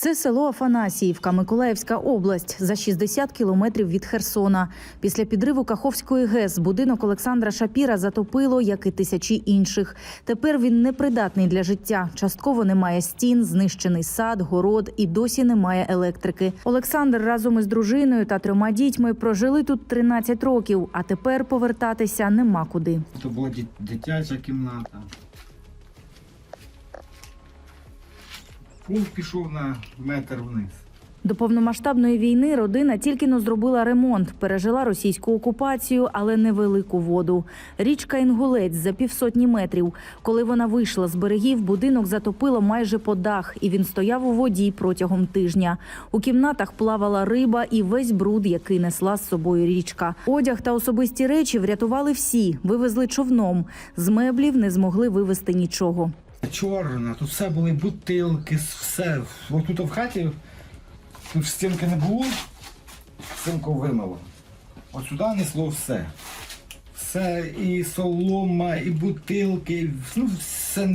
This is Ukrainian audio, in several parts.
Це село Афанасіївка, Миколаївська область, за 60 кілометрів від Херсона. Після підриву Каховської ГЕС будинок Олександра Шапіра затопило, як і тисячі інших. Тепер він непридатний для життя. Частково немає стін, знищений сад, город і досі немає електрики. Олександр разом із дружиною та трьома дітьми прожили тут 13 років, а тепер повертатися нема куди. Це була дит- дитяча кімната. Пункт пішов на метр вниз. До повномасштабної війни родина тільки но зробила ремонт, пережила російську окупацію, але невелику воду. Річка Інгулець за півсотні метрів. Коли вона вийшла з берегів, будинок затопило майже по дах, і він стояв у воді протягом тижня. У кімнатах плавала риба і весь бруд, який несла з собою річка. Одяг та особисті речі врятували всі, вивезли човном. З меблів не змогли вивезти нічого. Чорна, тут все були бутилки, все. Отут тут в хаті тут стінки не було, стінку вимило. От сюди несло все. Все, і солома, і бутилки, ну, все.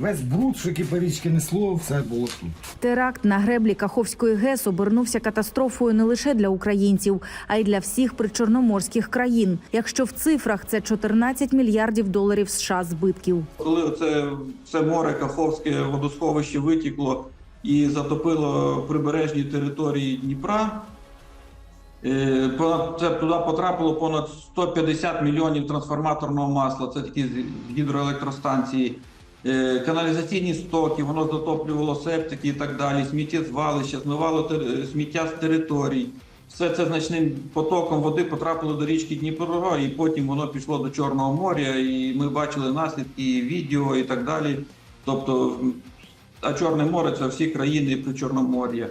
Весь бруд, що по несло, все було тут. Теракт на греблі Каховської ГЕС обернувся катастрофою не лише для українців, а й для всіх причорноморських країн. Якщо в цифрах це 14 мільярдів доларів США збитків. Коли це все море Каховське водосховище витікло і затопило прибережні території Дніпра, е, понад- це туди потрапило понад 150 мільйонів трансформаторного масла. Це такі з гідроелектростанції. Е, Каналізаційні стоки, воно затоплювало септики і так далі, сміттєзвалища, змивало тер- сміття з територій. Все це значним потоком води потрапило до річки Дніпро, і потім воно пішло до Чорного моря, і ми бачили наслідки, і відео і так далі. Тобто, а Чорне море це всі країни при Чорномор'я.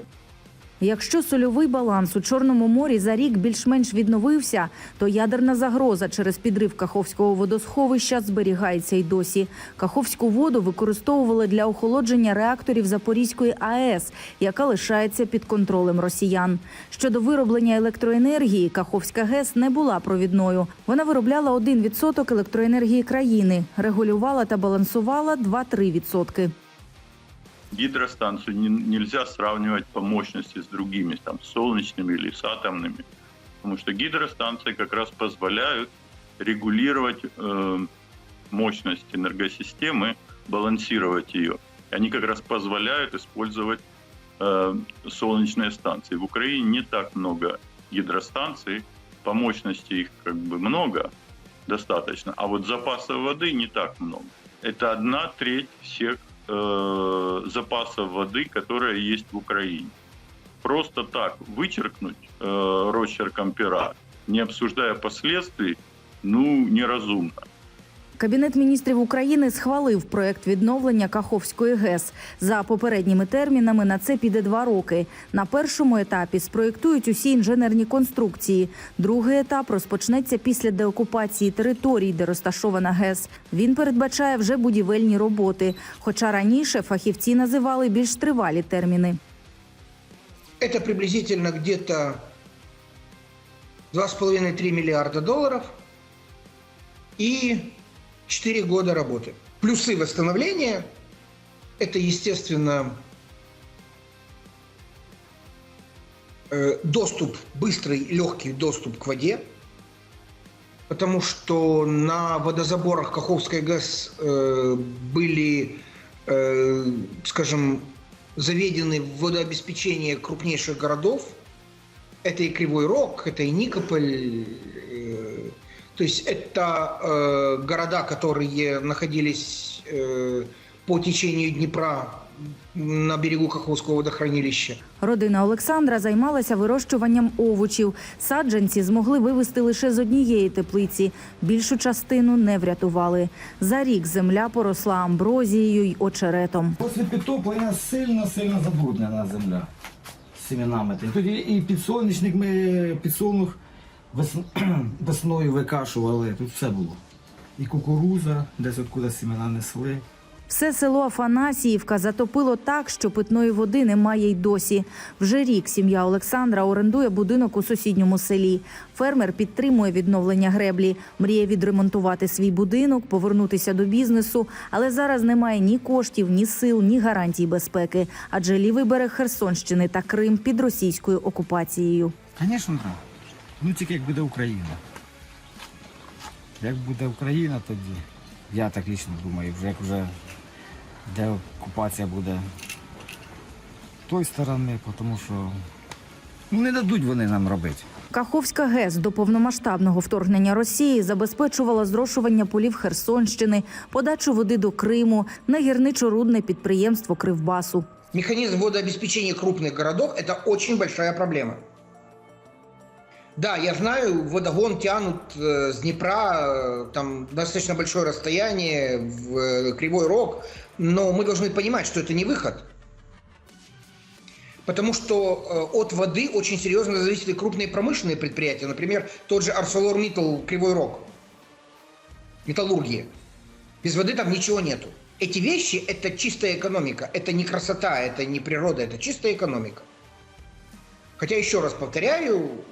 Якщо сольовий баланс у Чорному морі за рік більш-менш відновився, то ядерна загроза через підрив Каховського водосховища зберігається й досі. Каховську воду використовували для охолодження реакторів Запорізької АЕС, яка лишається під контролем росіян. Щодо вироблення електроенергії, Каховська ГЕС не була провідною. Вона виробляла 1% електроенергії країни, регулювала та балансувала 2-3 відсотки. Гидростанцию не- нельзя сравнивать по мощности с другими, там, с солнечными или с атомными, потому что гидростанции как раз позволяют регулировать э, мощность энергосистемы, балансировать ее. Они как раз позволяют использовать э, солнечные станции. В Украине не так много гидростанций, по мощности их как бы много, достаточно, а вот запасов воды не так много. Это одна треть всех э, запасов воды, которые есть в Украине. Просто так вычеркнуть э, росчерком пера, не обсуждая последствий, ну, неразумно. Кабінет міністрів України схвалив проект відновлення Каховської ГЕС. За попередніми термінами на це піде два роки. На першому етапі спроєктують усі інженерні конструкції. Другий етап розпочнеться після деокупації територій, де розташована ГЕС. Він передбачає вже будівельні роботи. Хоча раніше фахівці називали більш тривалі терміни. Это приблизительно где-то 2,5-3 миллиарда долларов и 4 года работы. Плюсы восстановления – это, естественно, э, доступ, быстрый, легкий доступ к воде, потому что на водозаборах Каховской ГЭС э, были, э, скажем, заведены в водообеспечение крупнейших городов. Это и Кривой Рог, это и Никополь. э, То есть это э, города, которые находились э, по течению Днепра на берегу Каховского водохранилища. Родина Олександра займалася вирощуванням овочів. Саджанці змогли вивезти лише з однієї теплиці. Більшу частину не врятували. За рік земля поросла амброзією й очеретом. Після підтоплення сильно-сильно забруднена земля з семенами. Тоді і підсолнечник ми підсолнух вес- весною викашували. Тут все було. І кукуруза, десь откуда семена несли. Все село Афанасіївка затопило так, що питної води немає й досі. Вже рік сім'я Олександра орендує будинок у сусідньому селі. Фермер підтримує відновлення греблі, мріє відремонтувати свій будинок, повернутися до бізнесу, але зараз немає ні коштів, ні сил, ні гарантій безпеки, адже лівий берег Херсонщини та Крим під російською окупацією. Звісно, так. Ну тільки як буде Україна. Як буде Україна, тоді. Я так лічно думаю, вже як вже де окупація буде той сторони, тому що ну, не дадуть вони нам робити. Каховська ГЕС до повномасштабного вторгнення Росії забезпечувала зрошування полів Херсонщини, подачу води до Криму на гірничо-рудне підприємство Кривбасу. Механизм водообеспечения крупных городов – это очень большая проблема. Да, я знаю, водогон тянут э, с Днепра э, там достаточно большое расстояние в э, Кривой Рог, но мы должны понимать, что это не выход. Потому что от воды очень серьезно зависят и крупные промышленные предприятия. Например, тот же ArcelorMittal Кривой Рог. Металлургия. Без воды там ничего нету. Эти вещи – это чистая экономика. Это не красота, это не природа, это чистая экономика. Хотя, еще раз повторяю,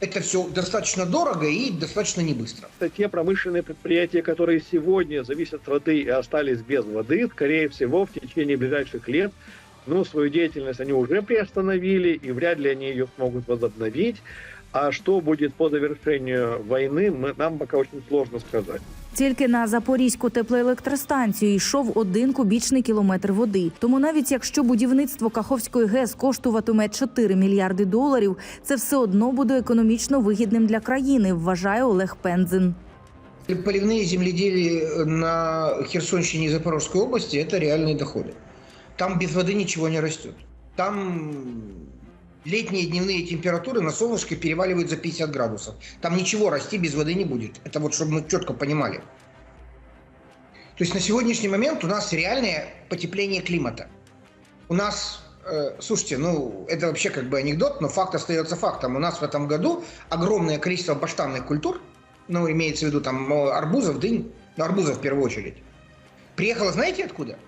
это все достаточно дорого и достаточно не быстро. Те промышленные предприятия, которые сегодня зависят от воды и остались без воды, скорее всего, в течение ближайших лет, ну, свою деятельность они уже приостановили, и вряд ли они ее смогут возобновить. А что будет по завершению войны, мы, нам пока очень сложно сказать. Тільки на Запорізьку теплоелектростанцію йшов один кубічний кілометр води. Тому навіть якщо будівництво Каховської ГЕС коштуватиме 4 мільярди доларів, це все одно буде економічно вигідним для країни, вважає Олег Пензин. Поливные земледелия на Херсонщине и Запорожской области – это реальные доходы. Там без воды ничего не растет. Там летние дневные температуры на солнышке переваливают за 50 градусов. Там ничего расти без воды не будет. Это вот чтобы мы четко понимали. То есть на сегодняшний момент у нас реальное потепление климата. У нас, э, слушайте, ну это вообще как бы анекдот, но факт остается фактом. У нас в этом году огромное количество баштанных культур, ну имеется в виду там э, арбузов, дынь, ну арбузов в первую очередь, приехало знаете откуда?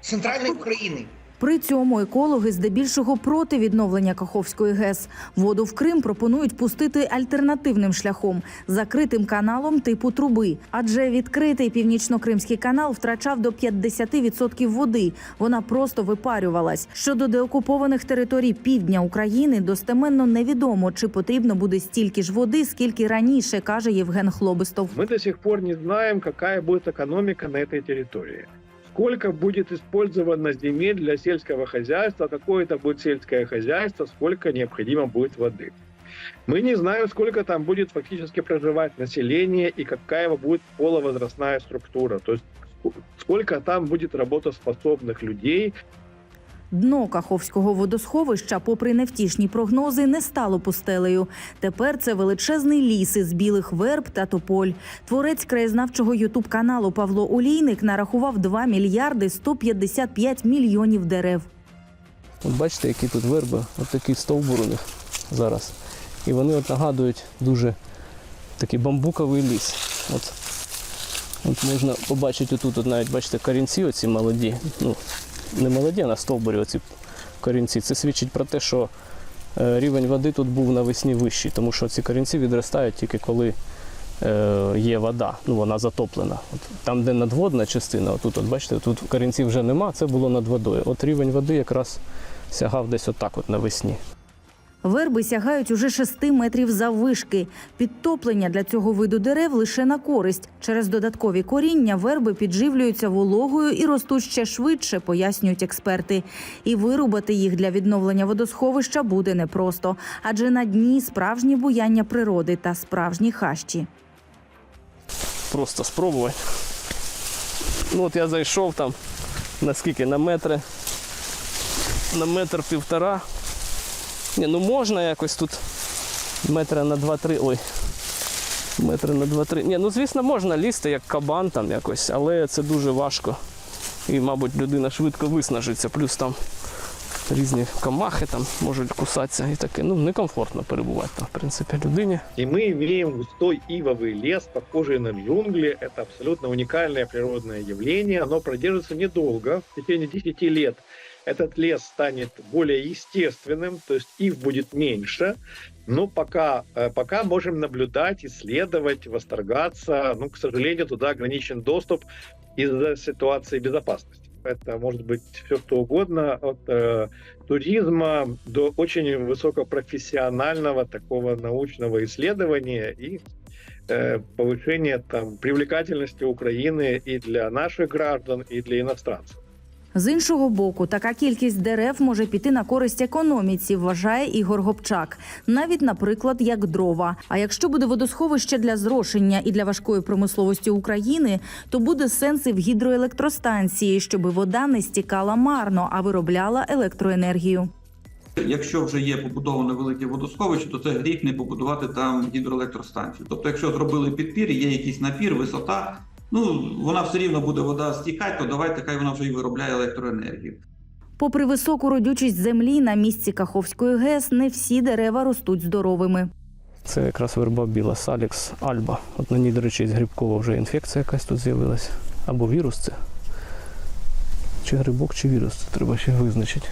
С центральной Украины. При цьому екологи здебільшого проти відновлення Каховської ГЕС. Воду в Крим пропонують пустити альтернативним шляхом закритим каналом типу труби. Адже відкритий північно-кримський канал втрачав до 50% води. Вона просто випарювалась. Щодо деокупованих територій півдня України, достеменно невідомо, чи потрібно буде стільки ж води, скільки раніше, каже Євген Хлобистов. Мы до сих пор не знаем, какая будет экономика на этой территории. Сколько будет использовано земель для сельского хозяйства, какое это будет сельское хозяйство, сколько необходимо будет воды. Мы не знаем, сколько там будет фактически проживать население и какая будет половозрастная структура. То есть ск- сколько там будет работоспособных людей, Дно Каховського водосховища, попри невтішні прогнози, не стало пустелею. Тепер це величезний ліс із білих верб та тополь. Творець краєзнавчого ютуб-каналу Павло Олійник нарахував 2 мільярди 155 мільйонів дерев. От бачите, які тут верби, от такий стовбур у них зараз. І вони от нагадують дуже такий бамбуковий ліс. От, от можна побачити отут, от навіть бачите, корінці оці молоді. Ну, не молоді, на стовбурі оці корінці. Це свідчить про те, що е, рівень води тут був навесні вищий, тому що ці корінці відростають тільки коли е, є вода, ну вона затоплена. От там, де надводна частина, отут, от бачите, тут корінців вже нема, це було над водою. От рівень води якраз сягав десь отак от навесні. Верби сягають уже 6 метрів заввишки. Підтоплення для цього виду дерев лише на користь. Через додаткові коріння верби підживлюються вологою і ростуть ще швидше, пояснюють експерти. І вирубати їх для відновлення водосховища буде непросто, адже на дні справжні буяння природи та справжні хащі. Просто спробувати. Ну от я зайшов там на скільки? На метри. На метр півтора. Ні, ну можна якось тут метра на 2-3. Ой. Метри на 2-3. Ні, ну звісно, можна лізти як кабан там якось, але це дуже важко. І, мабуть, людина швидко виснажиться. Плюс там різні камахи там можуть кусатися і таке. Ну, некомфортно перебувати там, в принципі, людині. И мы имеем густой ивовый лес, похожий на джунгли. Это абсолютно уникальное природное явление. Оно продержится недолго, в течение 10 лет. Этот лес станет более естественным, то есть ив будет меньше. Но пока, э, пока можем наблюдать, исследовать, восторгаться. Ну, к сожалению, туда ограничен доступ из-за ситуации безопасности. Это может быть все что угодно, от э, туризма до очень высокопрофессионального такого научного исследования и э, повышения там, привлекательности Украины и для наших граждан, и для иностранцев. З іншого боку, така кількість дерев може піти на користь економіці, вважає Ігор Гопчак. Навіть, наприклад, як дрова. А якщо буде водосховище для зрошення і для важкої промисловості України, то буде сенс і в гідроелектростанції, щоб вода не стікала марно, а виробляла електроенергію. Якщо вже є побудоване велике водосховище, то це гріх не побудувати там гідроелектростанцію. Тобто, якщо зробили підпір, є якийсь напір, висота, ну вона все рівно буде вода стікати, то давайте хай вона вже і виробляє електроенергію. Попри високу родючість землі на місці Каховської ГЕС, не всі дерева ростуть здоровими. Це якраз верба біла Салікс Альба. От на ній, до речі, грибкова вже інфекція якась тут з'явилася. Або вірус це. Чи грибок, чи вірус, це треба ще визначити.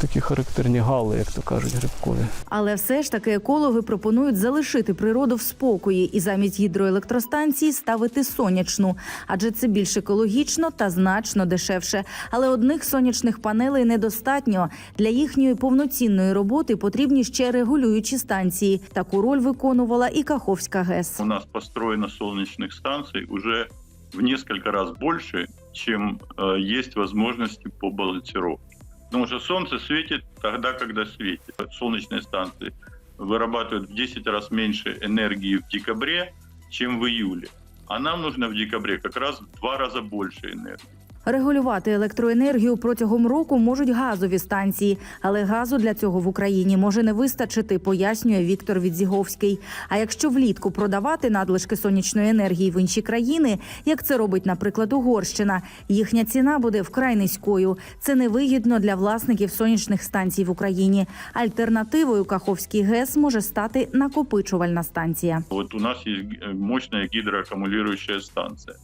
Такі характерні гали, як то кажуть, грибкові. Але все ж таки екологи пропонують залишити природу в спокої і замість гідроелектростанції ставити сонячну, адже це більш екологічно та значно дешевше. Але одних сонячних панелей недостатньо. Для їхньої повноцінної роботи потрібні ще регулюючі станції. Таку роль виконувала і Каховська ГЕС. У нас построено солнечных станций уже в несколько раз больше, чем э, есть возможности по балансировке. Потому что солнце светит тогда, когда светит. Солнечные станции вырабатывают в 10 раз меньше энергии в декабре, чем в июле. А нам нужно в декабре как раз в два раза больше энергии. Регулювати електроенергію протягом року можуть газові станції, але газу для цього в Україні може не вистачити, пояснює Віктор Відзіговський. А якщо влітку продавати надлишки сонячної енергії в інші країни, як це робить, наприклад, Угорщина, їхня ціна буде вкрай низькою. Це невигідно для власників сонячних станцій в Україні. Альтернативою Каховський ГЕС може стати накопичувальна станція. Вот у нас есть г- мощная гидроаккумулирующая станция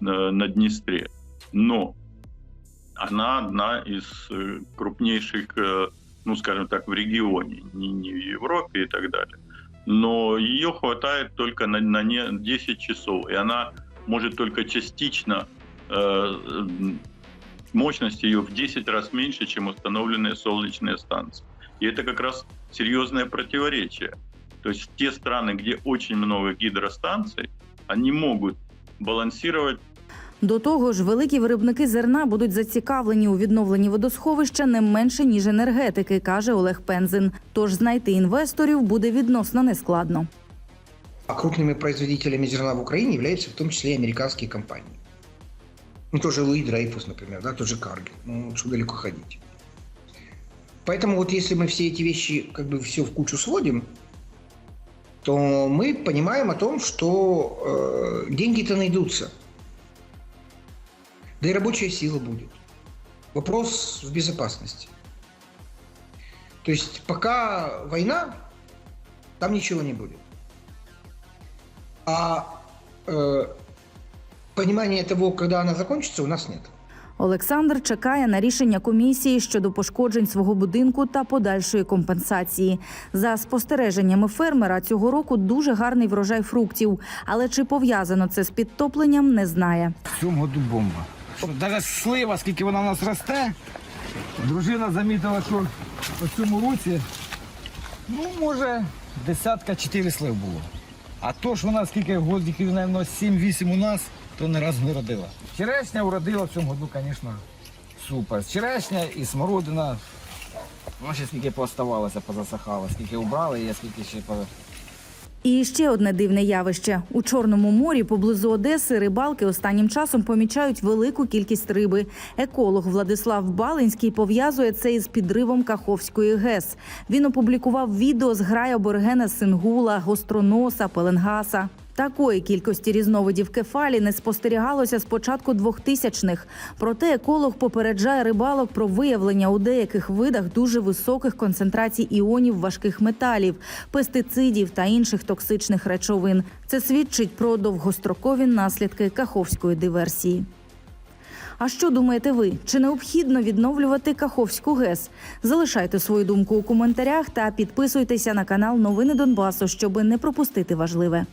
на, на Днестре, но она одна из э, крупнейших, э, ну, скажем так, в регионе, не, не в Европе и так далее. Но ее хватает только на, на не 10 часов, и она может только частично э, мощность ее в 10 раз меньше, чем установленные солнечные станции. И это как раз серьезное противоречие. То есть те страны, где очень много гидростанций, они могут балансировать До того ж, великі виробники зерна будуть зацікавлені у відновленні водосховища не менше ніж енергетики, каже Олег Пензин. Тож знайти інвесторів буде відносно нескладно. А крупными производителями зерна в Украине являются в том числе и американские компании. Ну, тоже Луи Дрейфус, например, да, тоже Каргил. Ну, что далеко ходить. Поэтому вот если мы все эти вещи, как бы все в кучу сводим, то мы понимаем о том, что э, деньги-то найдутся. Да и рабочая сила будет. Вопрос в безопасности. То есть пока война, там ничего не будет. А э, понимания того, когда она закончится, у нас нет. Олександр чекає на рішення комісії щодо пошкоджень свого будинку та подальшої компенсації. За спостереженнями фермера цього року дуже гарний врожай фруктів. Але чи пов'язано це з підтопленням, не знає. В цьому году бомба. Навіть слива, скільки вона у нас росте, дружина замітила, що у цьому році, ну, може, десятка чотири слив було. А то ж вона скільки годиків, мабуть, 7-8 у нас, то не разу не родила. Черешня уродила в цьому году, звісно, супер. Черешня і смородина. Ну, ще скільки пооставалося, позасахало, скільки убрали, є скільки ще. І ще одне дивне явище у Чорному морі поблизу Одеси рибалки останнім часом помічають велику кількість риби. Еколог Владислав Балинський пов'язує це із підривом Каховської ГЕС. Він опублікував відео з грая Боргена Сингула, гостроноса, пеленгаса. Такої кількості різновидів кефалі не спостерігалося з початку 2000-х. Проте еколог попереджає рибалок про виявлення у деяких видах дуже високих концентрацій іонів важких металів, пестицидів та інших токсичних речовин. Це свідчить про довгострокові наслідки каховської диверсії. А що думаєте ви? Чи необхідно відновлювати Каховську ГЕС? Залишайте свою думку у коментарях та підписуйтеся на канал Новини Донбасу, щоб не пропустити важливе.